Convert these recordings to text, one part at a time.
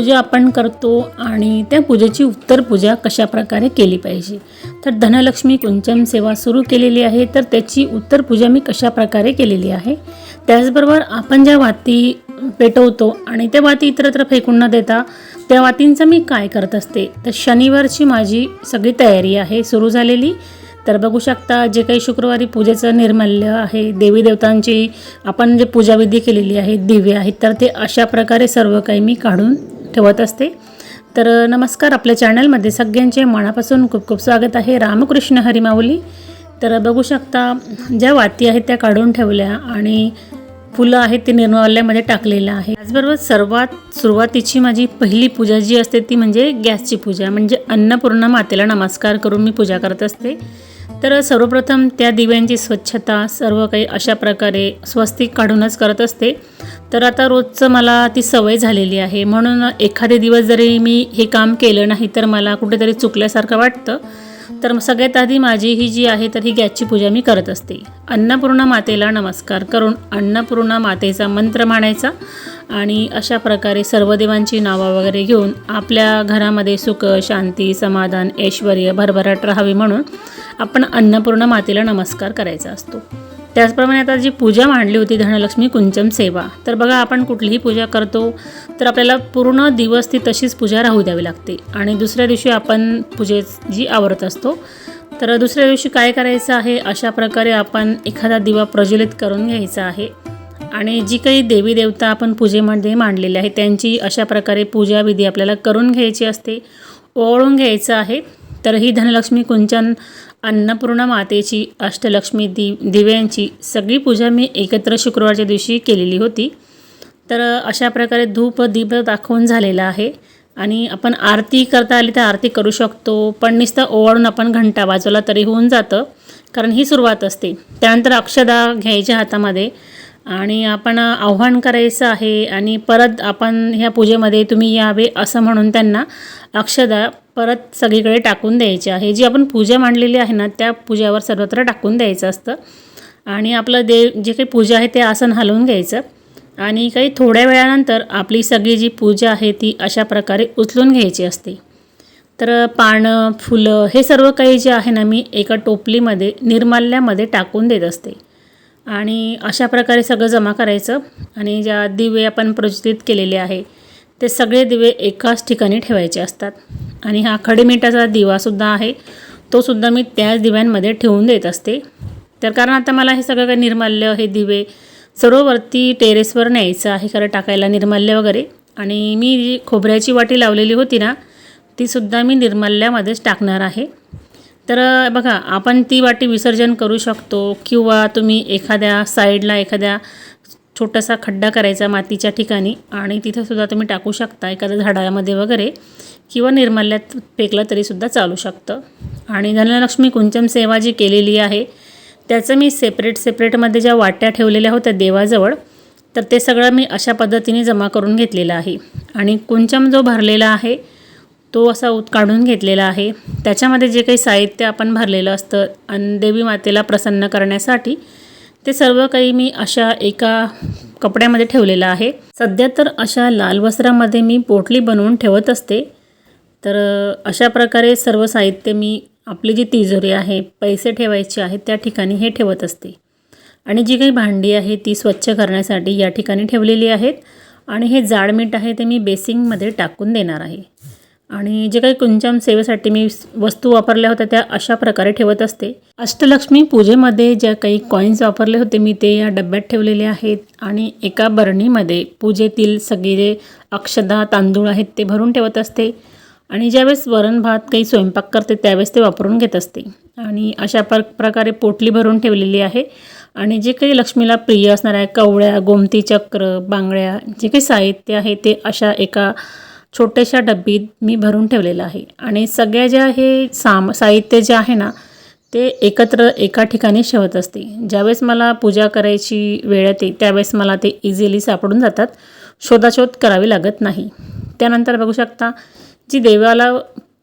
पूजा आपण करतो आणि त्या पूजेची उत्तर पूजा कशा प्रकारे केली पाहिजे? तर धनलक्ष्मी कुंचम सेवा सुरू केलेली आहे तर त्याची उत्तर पूजा मी कशा प्रकारे केलेली आहे? त्याचबरोबर आपण ज्या वाती पेटवतो आणि त्या वाती इतरत्र फेकून न देता त्या वातींचं मी काय करत असते? तर शनिवारची माझी सगळी तयारी आहे सुरू झालेली. तर बघू शकता जे काही शुक्रवारी पूजेचं निर्माल्य आहे देवी देवतांची आपण जे पूजाविधी केलेली आहे दिवे आहेत तर ते अशा प्रकारे सर्व काही मी काढून ठेवत असते. तर नमस्कार आपल्या चॅनलमध्ये सगळ्यांचे मनापासून खूप खूप स्वागत आहे रामकृष्ण हरिमाऊली तर बघू शकता ज्या वाती आहेत त्या काढून ठेवल्या आणि फुलं आहेत ते निर्माल्यामध्ये टाकलेलं आहे. त्याचबरोबर सर्वात सुरुवातीची माझी पहिली पूजा जी असते ती म्हणजे गॅसची पूजा म्हणजे अन्नपूर्णा मातेला नमस्कार करून मी पूजा करत असते. तर सर्वप्रथम त्या दिव्यांची स्वच्छता सर्व काही अशा प्रकारे स्वस्तिक काढूनच करत असते. तर आता रोजचं मला ती सवय झालेली आहे. म्हणून एखादे दिवस जरी मी हे काम केलं नाही तर मला कुठेतरी चुकल्यासारखं वाटतं. तर सगळ्यात आधी माझी ही जी आहे तर ही गॅसची पूजा मी करत असते. अन्नपूर्णा मातेला नमस्कार करून अन्नपूर्णा मातेचा मंत्र मानायचा आणि अशा प्रकारे सर्व देवांची नावं वगैरे घेऊन आपल्या घरामध्ये सुख शांती समाधान ऐश्वर भरभराट राहावी म्हणून आपण अन्नपूर्णा मातेला नमस्कार करायचा असतो. त्याचप्रमाणे आता जी पूजा मांडली होती धनलक्ष्मी कुंचम सेवा तर बघा आपण कुठलीही पूजा करतो तर आपल्याला पूर्ण दिवस ती तशीच पूजा राहू द्यावी लागते. आणि दुसऱ्या दिवशी आपण पूजे जी आवरत असतो तर दुसऱ्या दिवशी काय करायचं आहे अशा प्रकारे आपण एखादा दिवा प्रज्वलित करून घ्यायचा आहे. आणि जी काही देवी देवता आपण पूजेमध्ये मांडलेली आहे त्यांची अशा प्रकारे पूजाविधी आपल्याला करून घ्यायची असते ओवळून घ्यायचं आहे. तर ही धनलक्ष्मी कुंचन अन्नपूर्णा मातेची अष्टलक्ष्मी दि दिव्यांची सगळी पूजा मी एकत्र शुक्रवारच्या दिवशी केलेली होती. तर अशा प्रकारे धूप दीप दाखवून झालेला आहे. आणि आपण आरती करता आली तर आरती करू शकतो पण नुसतं ओवाळून आपण घंटा वाजवला तरी होऊन जातं कारण ही सुरुवात असते. त्यानंतर अक्षदा घ्यायच्या हातामध्ये आणि आपण आव्हान करायचं आहे आणि परत आपण ह्या पूजेमध्ये तुम्ही यावे असं म्हणून त्यांना अक्षदा परत सगळीकडे टाकून द्यायची आहे. जी आपण पूजा मांडलेली आहे ना त्या पूजावर सर्वत्र टाकून द्यायचं असतं. आणि आपलं देव जे काही पूजा आहे ते आसन हलवून घ्यायचं. आणि काही थोड्या वेळानंतर आपली सगळी जी पूजा आहे ती अशा प्रकारे उचलून घ्यायची असते. तर पानं फुलं हे सर्व काही जे आहे ना मी एका टोपलीमध्ये निर्माल्यामध्ये टाकून देत असते. आणि अशा प्रकारे सगळं जमा करायचं. आणि ज्या दिवे आपण प्रज्वलित केलेले आहे ते सगळे दिवे एकाच ठिकाणी ठेवायचे असतात. आणि हा खडीमिठाचा दिवासुद्धा आहे. तो सुद्धा मी त्याच दिव्यांमध्ये ठेवून देत असते. तर कारण आता मला हे सगळं काही निर्माल्य हे दिवे सर्व वरती टेरेसवर न्यायचं आहे खरं टाकायला निर्माल्य वगैरे. आणि मी जी खोबऱ्याची वाटी लावलेली होती ना तीसुद्धा मी निर्माल्यामध्येच टाकणार आहे. तर बघा आपण ती वाटी विसर्जन करू शकतो किंवा तुम्ही एखाद्या साईडला एखाद्या छोटासा खड्डा करायचा मातीच्या ठिकाणी आणि तिथंसुद्धा तुम्ही टाकू शकता एखाद्या झाडामध्ये वगैरे किंवा निर्माल्यात फेकलं तरीसुद्धा चालू शकतं. आणि धनलक्ष्मी कुंचम सेवा जी केलेली आहे त्याचं मी सेपरेट सेपरेटमध्ये ज्या वाट्या ठेवलेल्या होत्या देवाजवळ तर ते सगळं मी अशा पद्धतीने जमा करून घेतलेलं आहे. आणि कुंचम जो भरलेला आहे तो असा उत काढून घेतलेला आहे. त्याच्यामध्ये जे काही साहित्य आपण भरलेलं असतं आणि देवी मातेला प्रसन्न करण्यासाठी ते सर्व काही मी अशा एका कपड्यामध्ये ठेवलेलं आहे. सध्या तर अशा लाल वस्त्रामध्ये मी पोटली बनवून ठेवत असते. तर अशा प्रकारे सर्व साहित्य मी आपली जी तिजोरी आहे पैसे ठेवायचे आहेत त्या ठिकाणी हे ठेवत असते. आणि जी काही भांडी आहे ती स्वच्छ करण्यासाठी या ठिकाणी ठेवलेली आहेत. आणि हे जाड मीठ आहे ते मी बेसिंगमध्ये टाकून देणार आहे. आणि जे काही कुंचम सेवेसाठी मी वस्तू वापरल्या होत्या त्या अशा प्रकारे ठेवत असते. अष्टलक्ष्मी पूजेमध्ये ज्या काही कॉईन्स वापरले होते मी ते या डब्यात ठेवलेले आहेत. आणि एका बरणीमध्ये पूजेतील सगळे अक्षदा तांदूळ आहेत ते भरून ठेवत असते. आणि ज्यावेळेस वरण भात काही स्वयंपाक करते त्यावेळेस ते वापरून घेत असते. आणि अशा प्र प्रकारे पोटली भरून ठेवलेली आहे. आणि जे काही लक्ष्मीला प्रिय असणाऱ्या कवळ्या गोमती चक्र बांगड्या जे काही साहित्य आहे ते अशा एका छोट्याशा डब्बीत मी भरून ठेवलेलं आहे. आणि सगळ्या ज्या हे साम साहित्य जे आहे ना ते एकत्र एका ठिकाणी शेवत असते. ज्यावेळेस मला पूजा करायची वेळ येते त्यावेळेस मला ते इझिली सापडून जातात. शोधाशोध करावी लागत नाही. त्यानंतर बघू शकता जी देवाला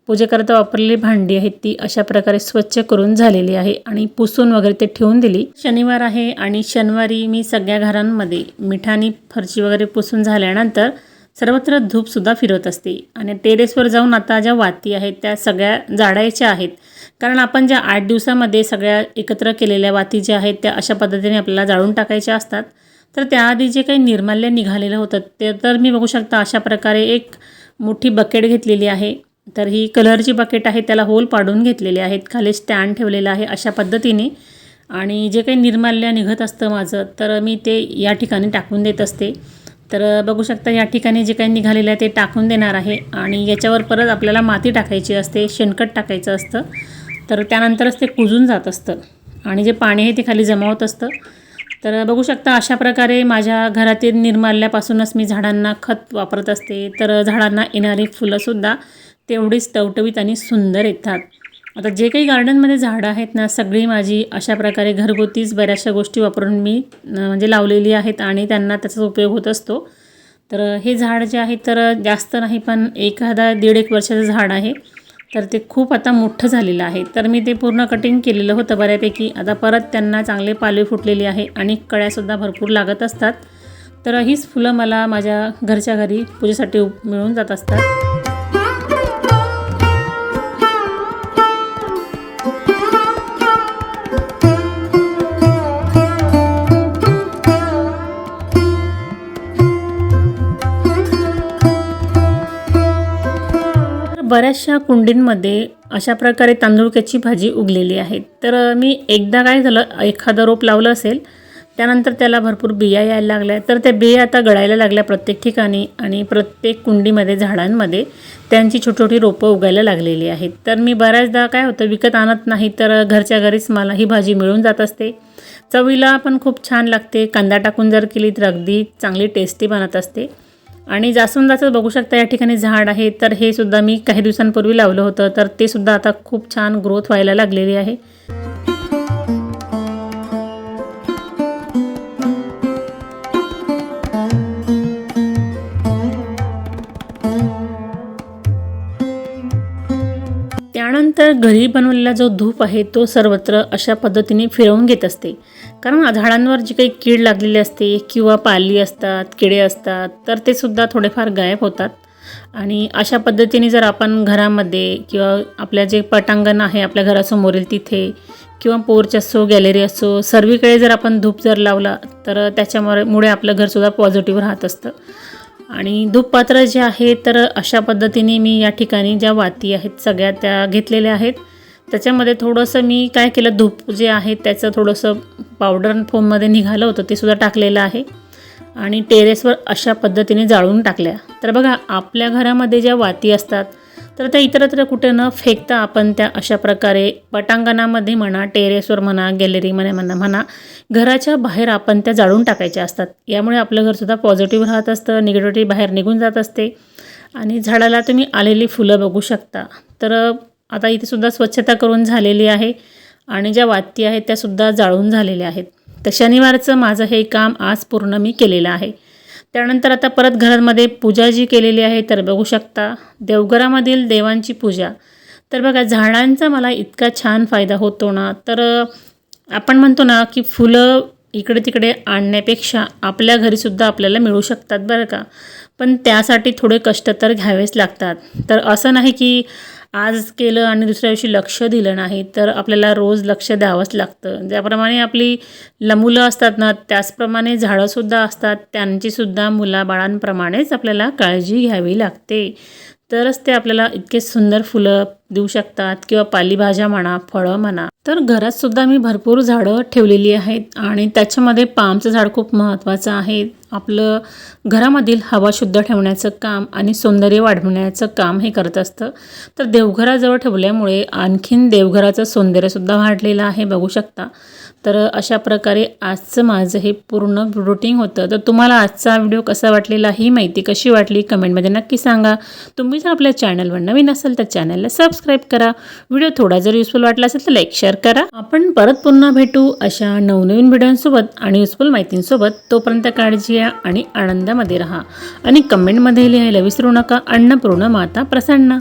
पूजेकरता वापरलेली भांडी आहेत ती अशा प्रकारे स्वच्छ करून झालेली आहे आणि पुसून वगैरे ते ठेवून दिली. शनिवार आहे आणि शनिवारी मी सगळ्या घरांमध्ये मिठानी फरची वगैरे पुसून झाल्यानंतर सर्वत्र धूपसुद्धा फिरत असते. आणि टेरेसवर जाऊन आता ज्या वाती आहेत त्या सगळ्या जाळायच्या आहेत. कारण आपण ज्या आठ दिवसामध्ये सगळ्या एकत्र केलेल्या वाती ज्या आहेत त्या अशा पद्धतीने आपल्याला जाळून टाकायच्या असतात. तर त्याआधी जे काही निर्माल्य निघालेलं होतं ते तर मी बघू शकता अशा प्रकारे एक मोठी बकेट घेतलेली आहे. तर ही कलरची बकेट आहे त्याला होल पाडून घेतलेले आहेत. खाली स्टँड ठेवलेलं आहे अशा पद्धतीने. आणि जे काही निर्माल्य निघत असतं माझं तर मी ते या ठिकाणी टाकून देत असते. तर बघू शकता या ठिकाणी जे काही निघालेलं आहे ते टाकून देणार आहे आणि याच्यावर परत आपल्याला माती टाकायची असते शेणखत टाकायचं असतं. तर त्यानंतरच ते कुजून जात असतं आणि जे पाणी आहे ते खाली जमा होत असतं. तर बघू शकता अशा प्रकारे माझ्या घरातील निर्माल्यापासूनच मी झाडांना खत वापरत असते. तर झाडांना येणारी फुलंसुद्धा तेवढीच टवटवीत आणि सुंदर येतात. आता जे काही गार्डनमध्ये झाडं आहेत ना सगळी माझी अशा प्रकारे घरगुतीच बऱ्याचशा गोष्टी वापरून मी म्हणजे लावलेली आहेत आणि त्यांना त्याचा उपयोग होत असतो. तर हे झाड जे आहे तर जास्त नाही पण एखादा दीड एक वर्षाचं झाड आहे. तर ते खूप आता मोठं झालेलं आहे. तर मी ते पूर्ण कटिंग केलेलं होतं बऱ्यापैकी. आता परत त्यांना चांगले पालवी फुटलेली आहे आणि कळ्यासुद्धा भरपूर लागत असतात. तर हीच फुलं मला माझ्या घरच्या घरी पूजेसाठी मिळून जात असतात. बऱ्याचशा कुंडींमध्ये अशा प्रकारे तांदूळक्याची भाजी उगलेली आहे. तर मी एकदा काय झालं एखादं रोप लावलं असेल त्यानंतर त्याला भरपूर बिया यायला लागल्या. तर त्या बिया आता गळायला लागल्या प्रत्येक ठिकाणी आणि प्रत्येक कुंडीमध्ये झाडांमध्ये त्यांची छोटी छोटी रोपं उगायला लागलेली आहेत. तर मी बऱ्याचदा काय होतं विकत आणत नाही तर घरच्या घरीच मला ही भाजी मिळून जात असते. चवीला पण खूप छान लागते. कांदा टाकून जर केली तर अगदी चांगली टेस्टी बनत असते. आणि जास्वंदाचं बघू शकता या ठिकाणी झाड आहे. तर हे सुद्धा मी काही दिवसांपूर्वी लावलं होतं. तर ते सुद्धा आता खूप छान ग्रोथ व्हायला लागलेली आहे. त्यानंतर घरी बनवलेला जो धूप आहे तो सर्वत्र अशा पद्धतीने फिरवून घेत असते. कारण झाडांवर जी काही कीड लागलेली असते किंवा पाली असतात किडे असतात तर ते सुद्धा थोडेफार गायब होतात. आणि अशा पद्धतीने जर आपण घरामध्ये किंवा आपल्या जे पटांगण आहे आपल्या घरासमोरील तिथे किंवा पोर्च असो गॅलरी असो सर्वीकडे जर आपण धूप जर लावला तर त्याच्यामुळे मुळे आपलं घरसुद्धा पॉझिटिव्ह राहत असतं. आणि धूपपात्र जे आहे तर अशा पद्धतीने मी या ठिकाणी ज्या वाती आहेत सगळ्या त्या घेतलेल्या आहेत. त्याच्यामध्ये थोडंसं मी काय केलं धूप जे आहे त्याचं थोडंसं पावडर फोममध्ये निघालं होतं ते सुद्धा टाकलेलं आहे. आणि टेरेसवर अशा पद्धतीने जाळून टाकल्या. तर बघा आपल्या घरामध्ये ज्या वाती असतात तर त्या इतरत्र कुठे न फेकता आपण त्या अशा प्रकारे पटांगणामध्ये म्हणा टेरेसवर म्हणा गॅलरीमध्ये म्हणा म्हणा घराच्या बाहेर आपण त्या जाळून टाकायच्या असतात. यामुळे आपलं घरसुद्धा पॉझिटिव्ह राहत असतं निगेटिव्हिटी बाहेर निघून जात असते. आणि झाडाला तुम्ही आलेली फुलं बघू शकता. तर आता इथे सुद्धा स्वच्छता करून झालेली आहे आणि ज्या वाती आहेत त्यासुद्धा जाळून झालेल्या आहेत. तर शनिवारचं माझं हे काम आज पूर्ण मी केलेलं आहे. त्यानंतर आता परत घरांमध्ये पूजा जी केलेली आहे तर बघू शकता देवघरामधील देवांची पूजा. तर बघा झाडांचा मला इतका छान फायदा होतो ना तर आपण म्हणतो ना की फुलं इकडे तिकडे आणण्यापेक्षा आपल्या घरीसुद्धा आपल्याला मिळू शकतात बरं का. पण त्यासाठी थोडे कष्ट तर घ्यावेच लागतात. तर असं नाही की आज केलं आणि दुसऱ्या दिवशी लक्ष दिलं नाही तर आपल्याला रोज लक्ष द्यावंच लागतं. ज्याप्रमाणे आपली ल मुलं असतात ना त्याचप्रमाणे झाडंसुद्धा असतात. त्यांचीसुद्धा मुलाबाळांप्रमाणेच आपल्याला काळजी घ्यावी लागते. तरच ते आपल्याला इतके सुंदर फुलं देऊ शकतात किंवा पालेभाज्या म्हणा फळं म्हणा. तर घरात सुद्धा मी भरपूर झाडं ठेवलेली आहेत आणि त्याच्यामध्ये पामचं झाड खूप महत्त्वाचं आहे. आपलं घरामधील हवा शुद्ध ठेवण्याचं काम आणि सौंदर्य वाढवण्याचं काम हे करत असतं. तर देवघराजवळ ठेवल्यामुळे आणखीन देवघराचं सौंदर्यसुद्धा वाढलेलं आहे बघू शकता. तर अशा प्रकारे आजचं माझं हे पूर्ण रुटीन होतं. तर तुम्हाला आजचा व्हिडिओ कसा वाटलेला ही माहिती कशी वाटली कमेंटमध्ये नक्की सांगा. तुम्ही जर आपल्या चॅनलवर नवीन असाल तर चॅनलला सबस्क्राईब करा. व्हिडिओ थोडा जर युजफुल वाटला असेल तर लाईक शेअर करा. आपण परत पुन्हा भेटू अशा नवनवीन व्हिडिओंसोबत आणि युजफुल माहितींसोबत. तोपर्यंत काळजी घ्या आणि आनंदामध्ये राहा आणि कमेंटमध्ये लिहायला विसरू नका. अन्नपूर्ण माता प्रसन्न.